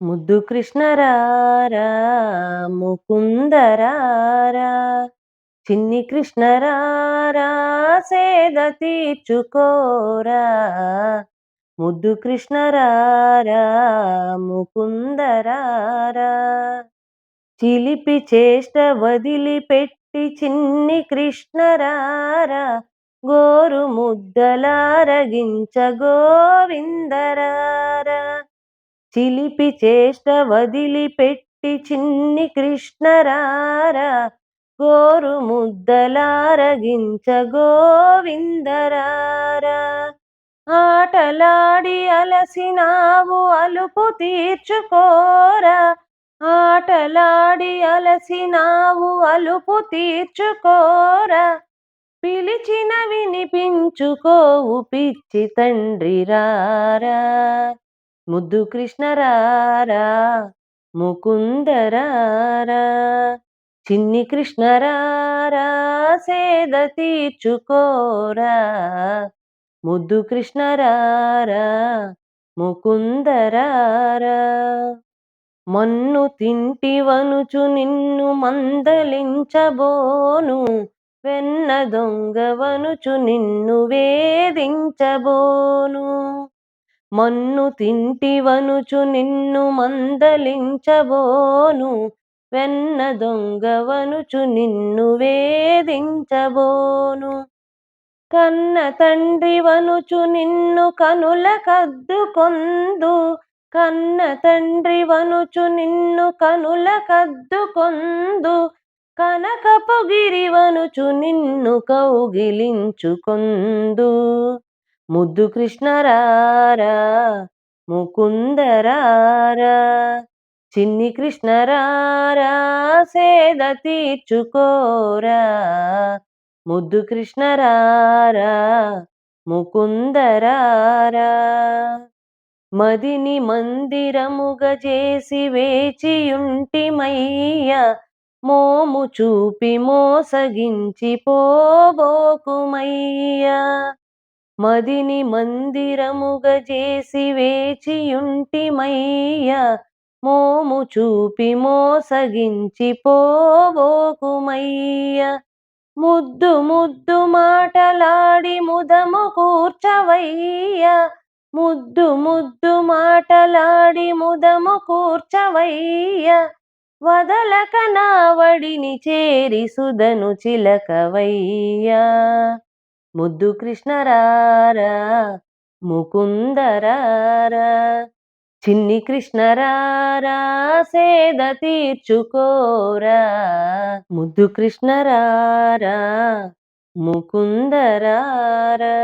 ముద్దు కృష్ణరారా ముకుందరారా చిన్ని కృష్ణరారా సేద తీర్చుకోరా. ముద్దు కృష్ణరారా ముకుందరారా చిలిపి చేష్ట వదిలిపెట్టి చిన్ని కృష్ణరారా గోరు ముద్దలారగించ గోవిందరా. చిలిపి చేష్ట వదిలిపెట్టి చిన్ని కృష్ణరార గోరు ముద్దలారగించ గోవిందరార ఆటలాడి అలసినావు అలుపు తీర్చుకోరా. ఆటలాడి అలసినావు అలుపు తీర్చుకోరా. పిలిచిన వినిపించుకోవు పిచ్చి తండ్రిరారా ముద్దు కృష్ణరారా ముకుందరారా చిన్ని కృష్ణరారా సేద తీర్చుకోరా. ముద్దు కృష్ణరారా ముకుందరారా మన్ను తింటివనుచు నిన్ను మందలించబోను వెన్న దొంగవనుచు నిన్ను వేధించబోను. మన్ను తింటివనుచు నిన్ను మందలించబోను. వెన్న దొంగవనుచు నిన్ను వేధించబోను. కన్న తండ్రి వనుచు నిన్ను కనుల కద్దుకొందు. కన్న తండ్రి వనుచు నిన్ను కనుల కద్దుకొందు. కనకపు గిరివనుచు నిన్ను కౌగిలించుకొందు. ముద్దు కృష్ణరారా ముకుందరారా చిన్ని కృష్ణరారా సేద తీర్చుకోరా. ముద్దు కృష్ణరారా ముకుందరారా మదిని మందిరముగ చేసి వేచియుంటిమయ్య మోము చూపి మోసగించి పోబోకుమయ్యా మదిని మందిరముగ చేసి వేచియుంటిమయ్య మోము చూపి మోసగించి పోబోకుమయ్య. ముద్దు ముద్దు మాటలాడి ముదము కూర్చవయ్య ముద్దు ముద్దు మాటలాడి ముదము కూర్చవయ్య. వదలక నావడిని చేరి సుదను చిలకవయ్యా. ముద్దు కృష్ణరారా ముకుందరారా చిన్ని కృష్ణరారా సేద తీర్చుకోరా. ముద్దు కృష్ణరారా ముకుందరారా.